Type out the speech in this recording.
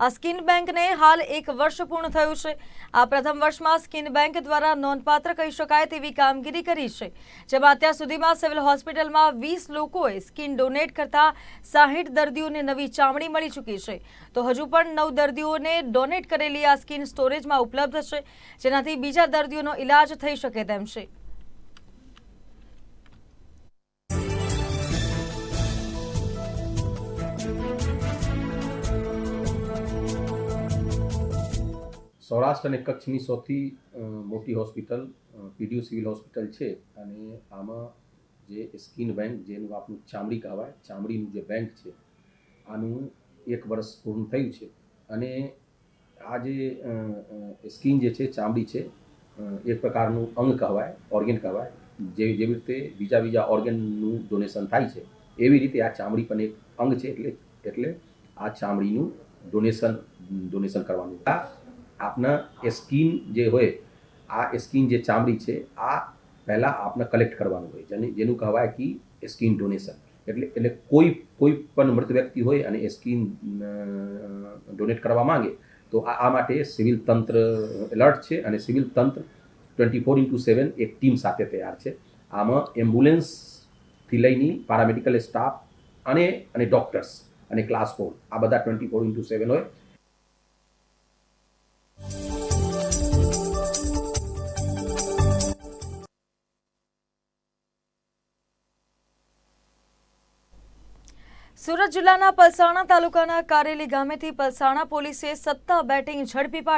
આ સ્કિન બેંકને હાલ એક વર્ષ પૂર્ણ થયું છે. આ પ્રથમ વર્ષમાં સ્કિન બેંક દ્વારા નોંધપાત્ર કહી શકાય તેવી કામગીરી કરી છે. જેમાં અત્યાર સુધીમાં સિવિલ હોસ્પિટલમાં વીસ લોકોએ સ્કિન ડોનેટ કરતા સાહીઠ દર્દીઓને નવી ચામડી મળી ચૂકી છે. તો હજુ પણ નવ દર્દીઓને ડોનેટ કરેલી આ સ્કિન સ્ટોરેજમાં ઉપલબ્ધ છે. જેનાથી બીજા દર્દીઓનો ઇલાજ થઈ શકે તેમ છે. સૌરાષ્ટ્ર અને કચ્છની સૌથી મોટી હોસ્પિટલ પીડીયુ સિવિલ હોસ્પિટલ છે. અને આમાં જે સ્કિન બેંક જેનું આપણું ચામડી કહેવાય, ચામડીનું જે બેંક છે, આનું એક વર્ષ પૂર્ણ થયું છે. અને આ જે સ્કિન જે છે, ચામડી છે એક પ્રકારનું અંગ કહેવાય, ઓર્ગેન કહેવાય જેવી જેવી રીતે બીજા બીજા ઓર્ગેનનું ડોનેશન થાય છે, એવી રીતે આ ચામડી પણ એક અંગ છે, એટલે એટલે આ ચામડીનું ડોનેશન ડોનેશન કરવાનું. આપના એ સ્કીન જે હોય, આ સ્કીન જે ચામડી છે, આ પહેલાં આપને કલેક્ટ કરવાનું હોય. જેને, જેનું કહેવાય કે સ્કીન ડોનેશન એટલે એટલે કોઈ કોઈ પણ મૃત વ્યક્તિ હોય અને એ સ્કીન ડોનેટ કરવા માંગે, તો આ આ માટે સિવિલ તંત્ર એલર્ટ છે અને સિવિલ તંત્ર ટ્વેન્ટી ફોર ઇન્ટુ સેવન એક ટીમ સાથે તૈયાર છે. આમાં એમ્બ્યુલન્સથી લઈને પારામેડિકલ સ્ટાફ અને અને ડૉક્ટર્સ અને ક્લાસ ફોર આ બધા ટ્વેન્ટી ફોર ઇન્ટુ સેવન હોય. સુરત જિલ્લાના પલસાણા તાલુકાના કારેલી ગામેથી પલસાણા પોલીસે સત્તા બેટિંગ ઝડપી